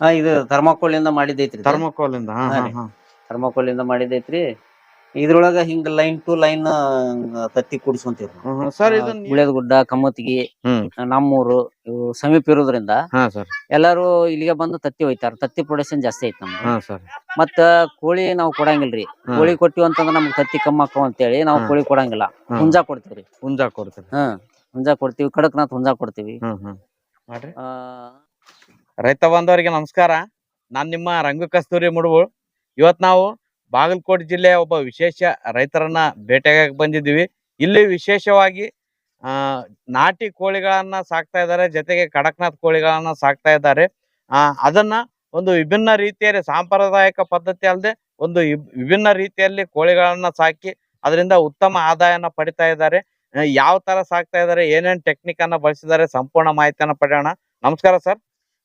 ಹಾ ಇದು ಥರ್ಮಾಕೋಲ್ ಇಂದ ಮಾಡಿದೈತ್ರಿ ಥರ್ಮೋಕೋಲ್ ಇಂದ ಹಾ, ಹಾ ಹಾ. ಹಾ. ಥರ್ಮಾಕೋಲ್ ಇಂದ ಮಾಡಿದೈತ್ರಿ ಇದ್ರೊಳಗ ಹಿಂಗ ಲೈನ್ ಟು ಲೈನ್ ತತ್ತಿ ಹ್ಮ್, ಹ್ಮ್. ಸರ್ ನೀವು- ಗುಳೇದ ಗುಡ್ಡ ಕಮ್ಮತ್ಗಿ ಹ್ಮ್. ನಮ್ಮೂರು ಇವು ಸಮೀಪ ಇರೋದ್ರಿಂದ ಹಾ ಸರ್. ಎಲ್ಲಾರು ಇಲ್ಲಿಗೆ ಬಂದು ತತ್ತಿ ಹೋಯ್ತಾರ ತತ್ತಿ ಪ್ರೊಡಕ್ಷನ್ ಜಾಸ್ತಿ ಐತಿ ನಮ್ದು. ಹಾ ಸರ್. ಮತ್ತ ಕೋಳಿ ನಾವು ಕೊಡಂಗಿಲ್ರಿ. ಹಾ. ಕೋಳಿ ಕೊಟ್ಟಿವಿ ಅಂತಂದ್ರ ನಮ್ಗ್ ತತ್ತಿ ಕಮ್ಮ ಅಂತ ಅಂತೇಳಿ ನಾವು ಹಾ. ಕೋಳಿ ಕೊಡಂಗಿಲ್ಲ. ಹಾ. ಹುಂಜಾ ಕೊಡ್ತೀವ್ರಿ. ಹುಂಜಾ ಕೊಡ್ತೀರಿ ಹ್ಮ್ ಹುಂಜಾ ಕೊಡ್ತೀವಿ. ಕಡಕ್ನಾಥ್ ಹುಂಜಾ ಕೊಡ್ತೀವಿ. ಹ್ಮ್ ಹ್ಮ್. ಮಾಡ್ರಿ ಆ, ರೈತ ಬಾಂಧವರಿಗೆ ನಮಸ್ಕಾರ. ನಾನು ನಿಮ್ಮ ರಂಗು ಕಸ್ತೂರಿ ಮುಡುವು ಇವತ್ತು ನಾವು ಬಾಗಲಕೋಟೆ ಜಿಲ್ಲೆಯ ಒಬ್ಬ ವಿಶೇಷ ರೈತರನ್ನ ಭೇಟಿಯಾಗಕ್ಕೆ ಬಂದಿದ್ದೀವಿ. ಇಲ್ಲಿ ವಿಶೇಷವಾಗಿ ನಾಟಿ ಕೋಳಿಗಳನ್ನ ಸಾಕ್ತಾ ಇದ್ದಾರೆ, ಜೊತೆಗೆ ಕಡಕ್ನಾಥ್ ಕೋಳಿಗಳನ್ನ ಸಾಕ್ತಾ ಇದ್ದಾರೆ. ಅದನ್ನ ಒಂದು ವಿಭಿನ್ನ ರೀತಿಯಲ್ಲಿ ಸಾಂಪ್ರದಾಯಿಕ ಪದ್ಧತಿ ಅಲ್ಲದೆ ಒಂದು ವಿಭಿನ್ನ ರೀತಿಯಲ್ಲಿ ಕೋಳಿಗಳನ್ನ ಸಾಕಿ ಅದರಿಂದ ಉತ್ತಮ ಆದಾಯನ ಪಡಿತಾ ಇದ್ದಾರೆ. ಯಾವ ತರ ಸಾಕ್ತಾ ಇದ್ದಾರೆ, ಏನೇನ್ ಟೆಕ್ನಿಕ್ ಅನ್ನ ಬಳಸಿದ್ದಾರೆ, ಸಂಪೂರ್ಣ ಮಾಹಿತಿಯನ್ನ ಪಡೆಯೋಣ. ನಮಸ್ಕಾರ ಸರ್.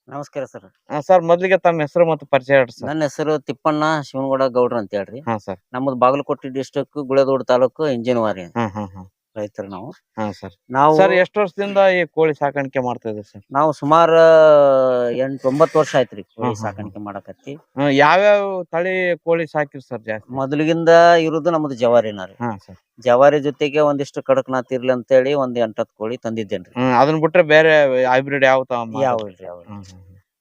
ನಮಸ್ಕಾರ ಸರ್. ಸರ್ ಮೊದಲಿಗೆ ತಮ್ಮ ಹೆಸರು ಮತ್ತು ಪರಿಚಯ ಸರ್. ನನ್ನ ಹೆಸರು ತಿಪ್ಪಣ್ಣ ಶಿವನಗೌಡ ಗೌಡ್ರ ಅಂತ ಹೇಳ್ರಿ. ಹಾ ಸರ್. ನಮ್ಮದು ಬಾಗಲಕೋಟೆ ಡಿಸ್ಟಿಕ್ ಗುಳೇದೋಡ್ ತಾಲೂಕು ಇಂಜಿನವಾರಿ ಹಾ ಹಾ ಹಾ. ರೈತರು ನಾವು. ಹಾ ಸರ್. ನಾವು ಸರ್ ಎಷ್ಟು ವರ್ಷದಿಂದ ಈ ಕೋಳಿ ಸಾಕಾಣಿಕೆ ಮಾಡ್ತಾ ಇದ್ದೀರಿ ಸರ್? ನಾವು ಸುಮಾರು ಎಂಟ್ ಒಂಬತ್ತು ವರ್ಷ ಆಯ್ತ್ರಿ ಕೋಳಿ ಹ್ಮ್ ಸಾಕಾಣಿಕೆ ಮಾಡಕತ್ತಿ. ಹ್ಮ್, ಯಾವ್ಯಾವ ತಳಿ ಕೋಳಿ ಸಾಕಿರಿ ಸರ್ ಜಾಸ್ತಿ? ಮೊದಲಿಗಿಂದ ಇರುದು ನಮ್ದು ಜವಾರಿನ ರೀ ಹಾ ಸರ್. ಜವಾರಿ ಜೊತೆಗೆ ಒಂದಿಷ್ಟು ಕಡಕ್ನಾಥ್ ಇರ್ಲಿ ಅಂತೇಳಿ ಒಂದ್ ಎಂಟತ್ ಕೋಳಿ ತಂದಿದ್ದೇನ್ರಿ. ಹ್ಮ್ ಅದನ್ನ ಬಿಟ್ರೆ ಬೇರೆ ಹೈಬ್ರಿಡ್ ಯಾವ ಯಾವ ಇಲ್ರಿ ಯಾವ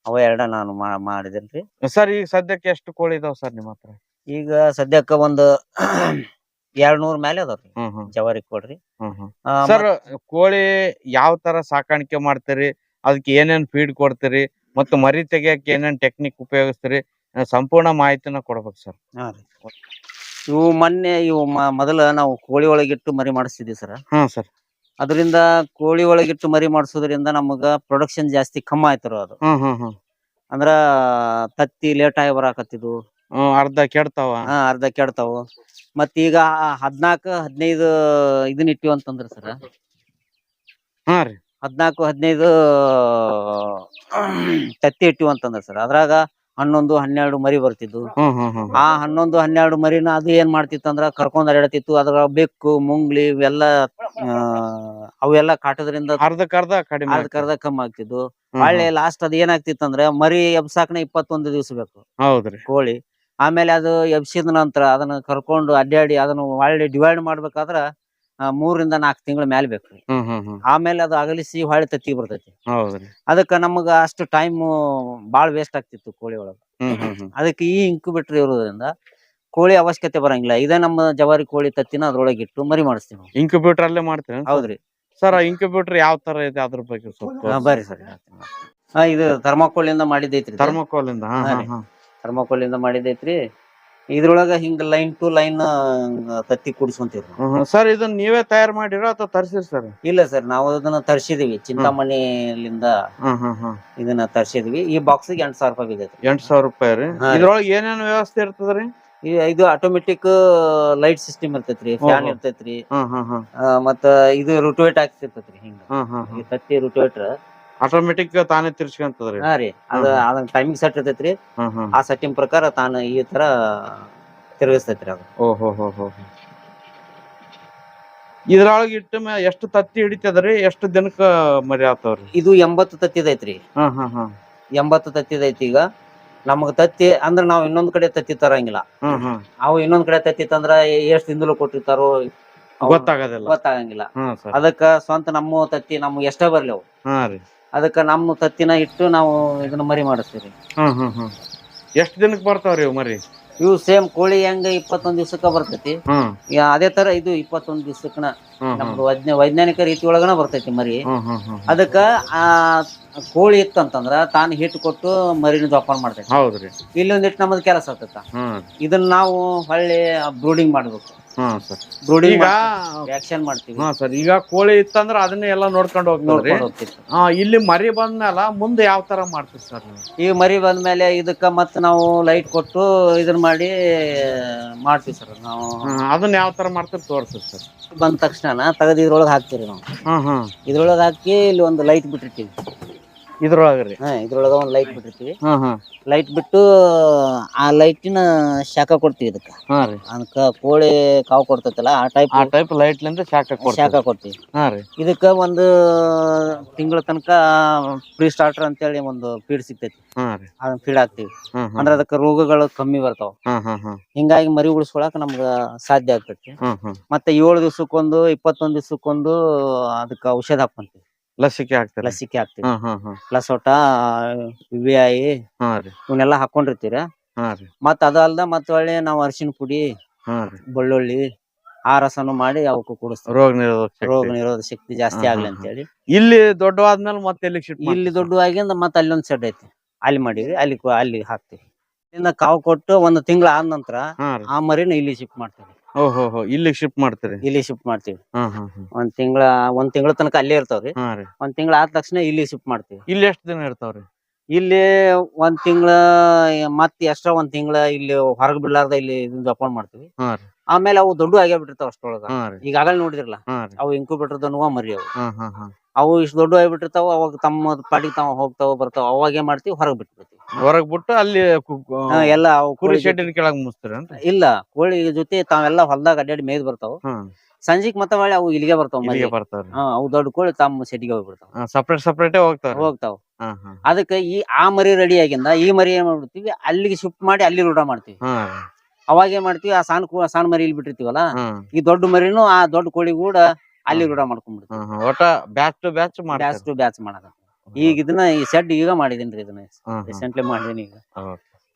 ಅವ ಎರಡ ನಾನು ಮಾ- ಮಾಡಿದೇನ್ರಿ ಸರ್ ಈಗ ಸದ್ಯಕ್ಕೆ ಎಷ್ಟು ಕೋಳಿ ಇದಾವ ಸರ್ ನಿಮ್ಮ ಹತ್ರ? ಈಗ ಸದ್ಯಕ್ಕ ಒಂದು ಎರಡ್ ನೂರ್ ಮೇಲೆ ಅದಾವ್ರಿ ಹ್ಮ್ ಹ್ಮ್. ಜವಾರಿ ಕೊಡ್ರಿ. ಹ್ಮ್ ಹ್ಮ್. ಸರ್ ಕೋಳಿ ಯಾವ ತರ ಸಾಕಾಣಿಕೆ ಮಾಡ್ತೀರಿ? ಅದಕ್ಕೆ ಏನೇನ್ ಫೀಡ್ ಕೊಡ್ತೀರಿ? ಮತ್ತು ಮರಿ ತೆಗಿಯಕ್ಕೆ ಏನೇನ್ ಟೆಕ್ನಿಕ್ ಉಪಯೋಗಿಸ್ತೀರಿ? ಆ, ಸಂಪೂರ್ಣ ಮಾಹಿತಿನ ಕೊಡ್ಬೇಕು ಸರ್. ಇವು ಮೊನ್ನೆ ಇವು ಮ- ಮೊದಲ ನಾವು ಕೋಳಿ ಒಳಗಿಟ್ಟು ಮರಿ ಮಾಡಿಸ್ತಿದ್ವಿ ಸರ್. ಹಾ ಸರ್. ಅದರಿಂದ ಕೋಳಿ ಒಳಗಿಟ್ಟು ಮರಿ ಮಾಡಿಸೋದ್ರಿಂದ ನಮಗ ಪ್ರೊಡಕ್ಷನ್ ಜಾಸ್ತಿ ಕಮ್ಮಿ ಆಯ್ತಾರ ಅದು. ಹ್ಮ್ ಹ್ಮ್ ಹ್ಮ್. ಅಂದ್ರ ತತ್ತಿ ಲೇಟ್ ಆಗಿ ಬರಾಕತ್ತಿದ್ವು. ಹ್ಮ್ ಅರ್ಧ ಕೆಡ್ತಾವ. ಹಾ ಅರ್ಧ ಕೆಡ್ತಾವ. ಮತ್ತ ಈಗ ಹದ್ನಾಲ್ಕು ಹದಿನೈದು ಇದನ್ನ ಇಟ್ಟಿವಿ ಅಂತಂದ್ರ ಸರ್. ಹಾ ರೀ. ಹದ್ನಾಲ್ಕು ಹದಿನೈದು ತತ್ತಿ ಇಟ್ಟಿವಿ ಅಂತಂದ್ರ ಸರ್. ಅದ್ರಾಗ ಹನ್ನೊಂದು ಹನ್ನೆರಡು ಮರಿ ಬರ್ತಿದ್ವು. ಹ್ಮ್ ಹ್ಮ್ ಹ್ಮ್ ಆ ಹನ್ನೊಂದು ಹನ್ನೆರಡು ಮರಿನ ಅದು ಏನ್ ಮಾಡ್ತಿತ್ತಂದ್ರ ಕರ್ಕೊಂಡ್ ಅಡ್ಯಾಡ್ತಿತ್ತು. ಅದ್ರ ಬೆಕ್ಕು ಮುಂಗ್ಲಿ ಇವೆಲ್ಲ ಆ, ಅವೆಲ್ಲ ಕಾಟದ್ರಿಂದ ಅರ್ಧಕ್ಕರ್ಧ ಕಡಿಮೆ ಅರ್ಧ ಅರ್ಧ ಕಮ್ಮಿ ಆಗ್ತಿದ್ವು. ಹ್ಮ್ ಹೊಳ್ಳಿ ಲಾಸ್ಟ್ ಅದ್ ಏನಾಗ್ತಿತ್ತಂದ್ರ ಮರಿ ಎಬ್ಸಾಕನ ಇಪ್ಪತ್ತೊಂದು ದಿವ್ಸ ಬೇಕು. ಹೌದ್ರಿ. ಕೋಳಿ. ಆಮೇಲೆ ಅದು ಎಬ್ಸಿದ ನಂತರ ಅದನ್ನ ಕರ್ಕೊಂಡು ಅಡ್ಡಾಡಿ ಅದನ್ನ ಹೊಳ್ಳಿ ಡಿವೈಡ್ ಮಾಡ್ಬೇಕಾದ್ರ ಮೂರಿಂದ ನಾಲ್ಕು ತಿಂಗಳ ಮ್ಯಾಲ ಬೇಕು ಆಮೇಲೆ ಅದು ಅಗಲಿಸಿ ಹೊಳ್ಳಿ ತತ್ತಿ ಬರ್ತೈತಿ. ಅದಕ್ಕ ನಮಗ ಅಷ್ಟು ಟೈಮ್ ಬಾಳ್ ವೇಸ್ಟ್ ಆಗ್ತಿತ್ತು ಕೋಳಿ ಒಳಗ. ಅದಕ್ಕೆ ಈ ಇಂಕ್ಯುಬೇಟರ್ ಇರೋದ್ರಿಂದ ಕೋಳಿ ಅವಶ್ಯಕತೆ ಬರಂಗಿಲ್ಲ. ಇದೇ ನಮ್ಮ ಜವಾರಿ ಕೋಳಿ ತತ್ತಿನ ಅದ್ರೊಳಗೆ ಇಟ್ಟು ಮರಿ ಮಾಡಿಸ್ತೀವಿ. ಇಂಕ್ಯುಬೇಟರ್ ಅಲ್ಲೇ ಮಾಡ್ತೇವೆ ಹೌದ್ರಿ. ಸರ್ ಇಂಕ್ಯುಬೇಟರ್ ಯಾವ ತರ ಇದೆ ಅದ್ರ ಬಗ್ಗೆ ಸ್ವಲ್ಪ ಬರ್ರಿ ಸರ್. ಇದು ಥರ್ಮಾಕೋಲ್ ಇಂದ ಮಾಡಿದ್ದೈತ್ರಿ ಥರ್ಮಾಕೋಲ್ ಇಂದ ಹಾ, ಹಾ ಹಾ, ರೀ. ಹಾ. ಥರ್ಮಾಕೋಲ್ ಇಂದ ಮಾಡಿದ್ದೈತ್ರಿ ಇದ್ರೊಳಗ ಹಿಂಗ ಲೈನ್ ಟು ಲೈನ್ ತತ್ತಿ ಕುಡಿಸ್ಕೊಂತೀವ್ರಿ. ಸರ್ ಇದನ್ನ ನೀವೇ ತಯಾರು ಮಾಡಿರೋ ಅಥವಾ ತರಿಸಿರಿ ಸರ್? ಇಲ್ಲ ಸರ್ ನಾವು ಅದನ್ನ ತರ್ಸಿದೀವಿ. ಚಿಂತಾಮಣಿಲಿಂದ ಇದನ್ನ ತರ್ಸಿದ್ವಿ. ಈ ಬಾಕ್ಸಿಗೆ ಎಂಟ್ ಸಾವಿರ ರೂಪಾಯಿ ಬಿದ್ದೈತಿ ಎಂಟ್ ಸಾವಿರ ರೂಪಾಯಿ ರೀ? ಇದ್ರೊಳಗೆ ಏನೇನು ವ್ಯವಸ್ಥೆ ಇರ್ತದ್ರಿ ಈ- ಇದು ಆಟೋಮೆಟಿಕ್ ಲೈಟ್ ಸಿಸ್ಟಮ್ ಇರ್ತೈತ್ರಿ ಫ್ಯಾನ್. ಇರ್ತೈತ್ರಿ. ಮತ್ತ ಇದು ರುಟುವೇಟ್ ಆಗ್ತಿರ್ತೈತ್ರಿ ಹಿಂಗ. ತತ್ತಿ ರುಟೋವೇಟರ್ ಆಟೋಮೆಟಿಕ್ ತಾನೇ ತಿರ್ಸ್ಕೊಂತದ್ರಿ ಹಾ ರೀ. ಅದ ಹ್ಮ್. ಅದನ್ನ ಟೈಮಿಂಗ್ ಸೆಟ್ ಇರ್ತೈತ್ರಿ. ಹ್ಮ್ ಹ್ಮ್. ಆ ಸೆಟ್ಟಿಂಗ್ ಪ್ರಕಾರ ತಾನು ಈ ತರ ತಿರುಗಿಸ್ತೈತ್ರಿ ಅದು. ಓಹೋ ಹೋ ಹೋ ಹೋ. ಇದ್ರೊಳಗೆ ಇಟ್ಟ ಮ್ಯಾ ಎಷ್ಟು ತತ್ತಿ ಹಿಡಿತದ್ರಿ? ಎಷ್ಟು ದಿನಕ್ಕ ಮರಿ ಆತವ್ರಿ? ಇದು ಎಂಬತ್ತು ತತ್ತಿದೈತ್ರಿ ಹಾ ಹಾ ಹ್ಮ್ ಎಂಬತ್ತು ತತ್ತಿದೈತಿ ಈಗ. ನಮಗ ತತ್ತಿ ಅಂದ್ರ ನಾವ್ ಇನ್ನೊಂದ್ ಕಡೆ ತತ್ತಿ ತರಂಗಿಲ್ಲ. ಹ್ಮ್ ಹ್ಮ್. ಅವು ಇನ್ನೊಂದ್ ಕಡೆ ತತ್ತಿ ತಂದ್ರ ಎಷ್ಟ್ ದಿನದಲ್ಲೂ ಕೊಟ್ಟಿರ್ತಾರೋ ಅವು ಗೊತ್ತಾಗೋದಿಲ್ಲ. ಗೊತ್ತಾಗಂಗಿಲ್ಲ. ಹ್ಮ್ ಸರ್. ಅದಕ್ಕ ಸ್ವಂತ ನಮ್ಮ ತತ್ತಿ ನಮ್ಗೆ ಎಷ್ಟ ಬರ್ಲಿ ಅವು. ಹಾ ರೀ. ಅದಕ್ಕ ನಮ್ಮ ತತ್ತಿನ ಇಟ್ಟು ನಾವು ಇದನ್ನ ಮರಿ ಮಾಡಿಸ್ತೀವಿ ಹ್ಮ್ ಹ್ಮ್ ಹ್ಮ್. ಎಷ್ಟ್ ದಿನಕ್ ಬರ್ತಾವ್ರಿ ಇವು ಮರಿ? ಇವು ಸೇಮ್ ಕೋಳಿ ಹೆಂಗ ಇಪ್ಪತ್ತೊಂದ್ ದಿವ್ಸಕ್ಕ ಬರ್ತೈತಿ. ಹ್ಮ್. ಯಾ- ಅದೇ ತರ ಇದು ಇಪ್ಪತ್ತೊಂದ್ ದಿವ್ಸಕ್ಕನ ಹ್ಮ್ ಹ್ಮ್. ನಮ್ದು ವೈಜ್ಞ ವೈಜ್ಞಾನಿಕ ರೀತಿ ಒಳಗನ ಬರ್ತೈತಿ ಮರಿ. ಹ್ಮ್ ಹ್ಮ್ ಹ್ಮ್ ಅದಕ್ಕ ಆ ಕೋಳಿ ಇತ್ತಂತಂದ್ರ ತಾನು ಹಿಟ್ಟು ಕೊಟ್ಟು ಮರಿನ ಜೋಪಾನ ಮಾಡ್ತೈತಿ. ಹೌದ್ರಿ. ಇಲ್ಲಿ ಒಂದಿಟ್ಟು ನಮ್ಮದ್ ಕೆಲಸ ಆಗ್ತೈತ. ಹ್ಮ್. ಇದನ್ನ ನಾವು ಹೊಳ್ಳಿ ಬ್ರೂಡಿಂಗ್ ಮಾಡ್ಬೇಕು. Hmm sir. ಬ್ರೂಡಿಂಗ್ ಈಗ ವ್ಯಾಕ್ಸಿನ್ ಮಾಡ್ತೀವಿ. ಹಾ ಸರ್. ಈಗ ಕೋಳಿ ಇತ್ತಂದ್ರ ಅದನ್ನೇ ಎಲ್ಲ ನೋಡ್ಕೊಂಡು ಹೋಗ್ತದ್ರಿ ನೋಡ್ಕೊಂಡು ಹಾ ಇಲ್ಲಿ ಮರಿ ಬಂದ್ಮೇಲ ಮುಂದೆ ಯಾವ ತರ ಮಾಡ್ತೀವಿ ಸರ್ ನೀವು? ಈಗ ಮರಿ ಬಂದ್ಮೇಲೆ ಇದಕ್ಕ ಮತ್ತೆ ನಾವು ಲೈಟ್ ಕೊಟ್ಟು ಇದನ್ನ ಮಾಡಿ ಮಾಡ್ತೀವಿ ಸರ್. ನಾವು ಅದನ್ನ ಯಾವ ತರ ಮಾಡ್ತೀರಿ ತೋರಿಸ್ತೀವಿ ಸರ್. ಬಂದ ತಕ್ಷಣ ತೆಗೆದು ಇದ್ರೊಳಗೆ ಹಾಕ್ತೀವಿ ನಾವು. ಹಾ ಇದ್ರೊಳಗೆ ಹಾಕಿ ಇಲ್ಲಿ ಒಂದು ಲೈಟ್ ಬಿಟ್ಟಿರ್ತೀವಿ. ಇದ್ರೊಳಗ್ರಿ ಹಾ ಇದ್ರೊಳಗ ಒಂದ್ ಲೈಟ್ ಬಿಟ್ಟಿರ್ತೀವಿ. ಲೈಟ್ ಬಿಟ್ಟು ಆ ಲೈಟಿನ ಶಾಖ ಕೊಡ್ತೀವಿ ಇದಕ್ಕ. ಹಾ ರೀ. ಅದಕ್ಕ ಕೋಳಿ ಕಾವು ಕೊಡ್ತೈತಲ್ಲ ಆ ಟೈಪ್ ಆ ಟೈಪ್ ಲೈಟ್ ಲಿಂದ ಶಾಖ ಕೊಡ್ತಾರೆ ಶಾಖ ಕೊಡ್ತೀವಿ. ಹಾ ರೀ. ಇದಕ್ಕ ಒಂದು ತಿಂಗಳ ತನಕ ಪ್ರೀ ಸ್ಟಾರ್ಟರ್ ಅಂತೇಳಿ ಒಂದು ಫೀಡ್ ಸಿಗ್ತೈತಿ. ಹಾ ರೀ. ಅದನ್ನ ಫೀಡ್ ಹಾಕ್ತಿವಿ. ಅಂದ್ರೆ ಅದಕ್ಕೆ ಅಂದ್ರ ಅದಕ್ಕ ರೋಗಗಳು ಕಮ್ಮಿ ಬರ್ತಾವ. ಹಿಂಗಾಗಿ ಮರಿ ಉಳಿಸ್ಕೊಳಕ್ ನಮ್ಗ ಸಾಧ್ಯ ಆಗ್ತೈತಿ. ಮತ್ತೆ ಏಳು ದಿವ್ಸಕ್ಕೊಂದು ಇಪ್ಪತ್ತೊಂದ್ ದಿವ್ಸಕ್ಕೊಂದು ಅದಕ್ಕ ಔಷಧ ಹಾಕೊಂತೀವಿ ಲಸಿಕೆ ಹಾಕ್ತಾರೆ. ಲಸಿಕೆ ಹಾಕ್ತಿವಿ. ಹ್ಮ್ ಹ್ಮ್ ಲಸೋಟ ವಿ ಐ ಹಾ ರೀ. ಇವನ್ನೆಲ್ಲ ಹಾಕೊಂಡಿರ್ತೀರ ಹಾ ರೀ. ಮತ್ತ ಅದ ಅಲ್ದ ಮತ್ತ ಒಳ್ಳೆ ನಾವ್ ಅರಿಶಿನ ಪುಡಿ ಹಾ ರೀ. ಬೆಳ್ಳುಳ್ಳಿ ಆ ರಸನು ಮಾಡಿ ಅವಕ್ಕು ಕುಡಿಸ್ತೀವಿ. ರೋಗ ನಿರೋಧಕ ರೋಗ ನಿರೋಧಕ ನಿರೋಧ ಶಕ್ತಿ ಜಾಸ್ತಿ ಹಾ, ಆಗ್ಲಿ ಹಾ, ಅಂತ ಹೇಳಿ ಇಲ್ಲಿ ದೊಡ್ಡವಾದ್ಮೇಲೆ ಮತ್ತೆ ಎಲ್ಲಿ ಶಿಫ್ಟ್ ಇಲ್ಲಿ ದೊಡ್ಡ ಆಗಿಂದ ಮತ್ತೆ ಅಲ್ಲೊಂದ್ ಸೆಡ್ ಐತಿ. ಅಲ್ಲಿ ಮಾಡಿವಿ ಅಲ್ಲಿ ಕೊ- ಅಲ್ಲಿ ಹಾಕ್ತಿವಿ. ಇನ್ನ ಕಾವು ಕೊಟ್ಟು ಒಂದು ತಿಂಗಳ ಆದ ನಂತರ ಹಾ ರೀ. ಆ ಮರಿನ ಇಲ್ಲಿ ಶಿಫ್ಟ್ ಮಾಡ್ತೀವಿ. ಇಲ್ಲಿ ಶಿಫ್ಟ್ ಮಾಡ್ತೀರಿ? ಇಲ್ಲಿ ಶಿಫ್ಟ್ ಮಾಡ್ತೀವಿ. ಹಾ ಹಾ ಹಾ. ಒಂದ್ ತಿಂಗಳ ಒಂದ್ ತಿಂಗಳ ತನಕ ಅಲ್ಲೇ ಇರ್ತಾವ್ರಿ. ಹಾ ರೀ. ಒಂದ್ ತಿಂಗಳ ಆದ ತಕ್ಷಣ ಇಲ್ಲಿ ಶಿಫ್ಟ್ ಮಾಡ್ತೀವಿ. ಇಲ್ಲಿ ಎಷ್ಟ್ ದಿನ ಇರ್ತಾವ್ರಿ? ಇಲ್ಲಿ ಒಂದ್ ತಿಂಗಳ ಮತ್ ಎಕ್ಸ್ಟ್ರಾ ಒಂದ್ ತಿಂಗಳ ಇಲ್ಲಿ ಹೊರಗ್ ಬಿಡ್ಲಾರ್ದ ಇಲ್ಲಿ ಇದನ್ನ ಜೋಪಾನ ಮಾಡ್ತೀವಿ. ಹಾ ರೀ. ಆಮೇಲೆ ಅವು ದೊಡ್ಡ ಆಗ್ಯಾಬಿಟ್ಟಿರ್ತಾವ ಅಷ್ಟೊಳಗ ಹಾ ರೀ. ಈಗಾಗಲೇ ನೋಡಿದಿರಲ್ಲ ಹಾ ರೀ. ಅವು ಇಂಕ್ಯುಬೇಟರ್ ದನುವ ಮರಿ ಅವು. ಹಾ ಹಾ ಹಾ. ಅವು ಇಷ್ಟು ದೊಡ್ಡ ಆಗ್ಬಿಟ್ಟಿರ್ತಾವ ಅವಾಗ ತಮ್ಮ ಪಾಟಿಗೆ ತಾವ ಹೋಗ್ತಾವ ಬರ್ತಾವ ಅವಾಗ ಏನ್ ಮಾಡ್ತೀವಿ ಹೊರಗ್ ಬಿಟ್ಬಿಡ್ತೀವಿ. ಹೊರಗ್ ಬಿಟ್ಟು ಅಲ್ಲಿ ಕು- ಕು- ಹಾ, ಎಲ್ಲ ಅವು ಕುರಿ ಕೋಳಿ ಶೆಡ್ಡಿನ ಕೆಳಗ್ ಇಲ್ಲ ಕೋಳಿ ಜೊತೆ ತಾವೆಲ್ಲ ಹೊಲ್ದಾಗ ಅಡ್ಡಾಡಿ ಮೇಯ್ದ್ ಬರ್ತಾವ. ಹ್ಮ್ ಮತ್ತ ಮತ್ತೆ ಹೊಳ್ಳಿ ಅವು ಇಲ್ಲಿಗೆ ಬರ್ತಾವ ಇಲ್ಲಿಗೆ ಬರ್ತಾವ್ರಿ. ಹಾ ಅವು ದೊಡ್ಡ ಕೋಳಿ ತಮ್ಮ ಸೆಟ್ಟಿಗೆ ಹೋಗ್ಬಿಡ್ತಾವ. ಸಪ್ರೇಟ್ ಸಪ್ರೇಟೇ ಹೋಗ್ತಾವ ಹೋಗ್ತಾವ. ಅದಕ್ಕ ಹಾ. ಅದಕ್ಕೆ ಈ ಆ ಮರಿ ರೆಡಿ ಆಗಿಂದ ಈ ಮರಿ ಏನ್ ಮಾಡ್ಬಿಡ್ತೀವಿ ಅಲ್ಲಿಗೆ ಶಿಫ್ಟ್ ಮಾಡಿ ಅಲ್ಲಿ ರೂಢ ಮಾಡ್ತೀವಿ. ಹಾ. ಅವಾಗ ಏನ್ ಮಾಡ್ತೀವಿ ಆ ಸಣ್ಣ ಕೋ- ಸಣ್ಣ ಮರಿ ಇಲ್ಲಿ ಬಿಟ್ಟಿರ್ತೀವಲ್ಲ ಹಾ. ಈ ದೊಡ್ಡ ಮರಿನು ಆ ದೊಡ್ಡ ಕೋಳಿ ಕೂಡ ಅಲ್ಲಿ ರೂಢ ಮಾಡ್ಕೊಂಡ್ಬಿಡ್ತೀವಿ. ಹಾ ಒಟ್ಟ batch to batch batch to batch ಮಾಡದ. ಈಗ ಇದನ್ನ ಈ ಶೆಡ್ ಈಗ ಮಾಡಿದೀನಿ ಇದನ್ನ. ರೀಸೆಂಟ್ಲಿ ಮಾಡಿದೀನಿ ಈಗ.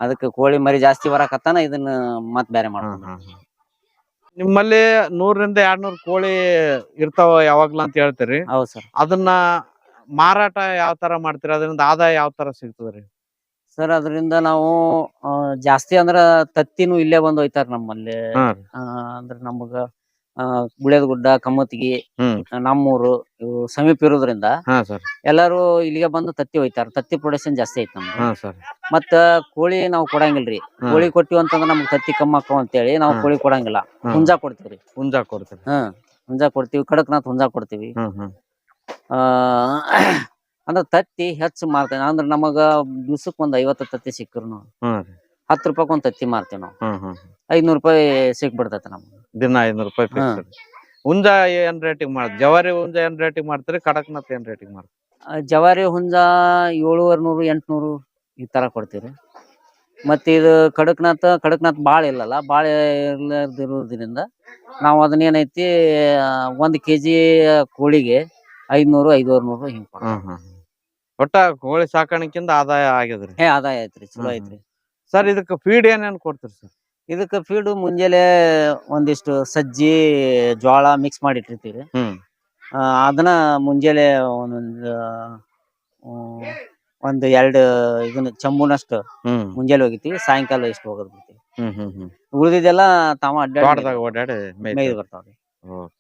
ಅದಕ್ಕೆ ಕೋಳಿ ಮರಿ ಜಾಸ್ತಿ ಬರಕತ್ತಾನ ಇದನ್ನ ಮತ್ ಬೇರೆ ಮಾಡ್ಕೊಂಡು. ನಿಮ್ಮಲ್ಲಿ ನೂರರಿಂದ ಎರಡ್ನೂರ್ ಕೋಳಿ ಇರ್ತಾವ ಯಾವಾಗ್ಲಾ ಅಂತ ಹೇಳ್ತೀರಿ. ಹೌದು ಸರ್. ಅದನ್ನ ಮಾರಾಟ ಯಾವ ತರ ಮಾಡ್ತೀರಿ? ಅದರಿಂದ ಆದಾಯ ಯಾವ ತರ ಸಿಗ್ತದ್ರಿ ಸರ್ ಅದರಿಂದ ನಾವು ಆ, ಜಾಸ್ತಿ ಅಂದ್ರ ತತ್ತಿನೂ ಇಲ್ಲೇ ಬಂದು ಹೋಯ್ತಾರ ನಮ್ಮಲ್ಲಿ. ಹಾ ಆ, ಅಂದ್ರ ನಮಗ ಆ, ಗುಡ್ಡ ಕಮ್ಮತ್ಗಿ ಹ್ಮ್. ನಮ್ಮೂರು ಇವು ಸಮೀಪ ಇರೋದ್ರಿಂದ ಹಾ ಸರ್. ಎಲ್ಲಾರು ಇಲ್ಲಿಗೆ ಬಂದು ತತ್ತಿ ಹೋಯ್ತಾರ ತತ್ತಿ ಪ್ರೊಡಕ್ಷನ್ ಜಾಸ್ತಿ ಐತಿ ನಮ್ದು. ಹಾ ಸರ್. ಮತ್ತ ಕೋಳಿ ನಾವು ಕೊಡಂಗಿಲ್ರಿ. ಕೋಳಿ ಕೊಟ್ಟಿವಿ ಅಂತಂದ್ರ ನಮ್ಗ್ ತತ್ತಿ ಕಮ್ಮ ಹಾಕೋ ಅಂತೇಳಿ ನಾವು ಹಾ. ಕೋಳಿ ಕೊಡಂಗಿಲ್ಲ. ಹಾ. ಹುಂಜಾ ಕೊಡ್ತೀವ್ರಿ. ಹುಂಜ ಕೊಡ್ತೀರಿ. ಹ್ಮ್ ಹುಂಜಾ ಕೊಡ್ತೀವಿ. ಕಡಕ್ನಾಥ್ ಹುಂಜಾ ಕೊಡ್ತೀವಿ. ಹ್ಮ್ ಹ್ಮ್. ಆ ಅಂದ್ರ ತತ್ತಿ ಹೆಚ್ಚು ಮಾರ್ತೇನೆ ಅಂದ್ರ ನಮಗ ದಿವ್ಸಕ್ ಒಂದ್ ಐವತ್ತು ತತ್ತಿ ಸಿಕ್ಕರು ಹ್ಮ್ ರೀ. ಹತ್ತು ರೂಪಾಯಿ ಒಂದ್ ತತ್ತಿ ಮಾರ್ತೀವಿ ನಾವು. ಹ್ಮ್ ಹ್ಮ್ ಐದ್ನೂರ್ ರೂಪಾಯಿ ಸಿಕ್ಬಿಡ್ತೈತಿ ನಮ್ಗೆ. ದಿನ ಐನೂರು ರೂಪಾಯಿ ಹಾ. ಫಿಕ್ಸ್ ಹುಂಜ ಏನ್ ರೇಟಿಂಗ್ ಮಾಡ್ ಜವಾರಿ ಹುಂಜ ಏನ್ ರೇಟಿಂಗ್ ಮಾಡ್ತೀರಿ ಕಡಕ್ನಾಥ್ ಏನ್ ರೇಟಿಂಗ್ ಮಾಡ್ತೀರಿ? ಆ, ಜವಾರಿ ಹುಂಜಾ ಏಳುವರೆ ನೂರು ಎಂಟ್ನೂರು ಈ ತರ ಕೊಡ್ತೀವಿ ಮತ್ತೆ ಇದು ಕಡಕ್ನಾಥ್ ಕಡಕ್ನಾಥ್ ಬಾಳ ಇಲ್ಲಲ್ಲ ಬಾಳ ಇಲ್ಲದಿರೋದ್ರಿಂದ ನಾವು ಅದನ್ನೇನೈತಿ ಏನೈತಿ ಒಂದ್ ಕೆಜಿ ಕೋಳಿಗೆ ಐದ್ನೂರು ಐದೂವರೆ ನೂರು ಹಿಂಗ್ ಕೊಡ್ತೀವಿ. ಒಟ್ಟ ಕೋಳಿ ಸಾಕಾಣಿಕೆಯಿಂದ ಆದಾಯ ಆಗ್ಯದ್ರಿ. ಹೇ ಆದಾಯ ಐತ್ರಿ ಚಲೋ ಹ್ಮ್, ಐತ್ರಿ. ಸರ್ ಇದಕ್ಕೆ ಫೀಡ್ ಏನೇನು ಕೊಡ್ತೀರಿ ಸರ್ ಇದಕ್ಕೆ ಫೀಡು ಮುಂಜಾನೆ ಒಂದಿಷ್ಟು ಸಜ್ಜಿ ಜೋಳ ಮಿಕ್ಸ್ ಮಾಡಿ ಇಟ್ಟಿರ್ತೀವಿ ಹ್ಮ್. ಆ, ಅದನ್ನ ಮುಂಜಾನೆ ಒಂದೊಂದು ಒಂದು ಎರಡು ಇದನ್ನ ಚಂಬುನಷ್ಟು ಹ್ಮ್. ಮುಂಜಾನೆ ಹೋಗಿರ್ತೀವಿ ಸಾಯಂಕಾಲ ಇಷ್ಟು ಹೋಗೋದ್ ಬಿಡ್ತೀವಿ. ಹ್ಮ್ ಹ್ಮ್ ಹ್ಮ್. ಉಳಿದಿದ್ದೆಲ್ಲ ತಾವ ಅಡ್ಡಾಡಿ ತೋಟದಾಗ ಓಡಾಡಿ ಮೇಯ್ದು ಮೇಯ್ತಾರೆ. ಬರ್ತಾವ್ರಿ. ಓಕೆ.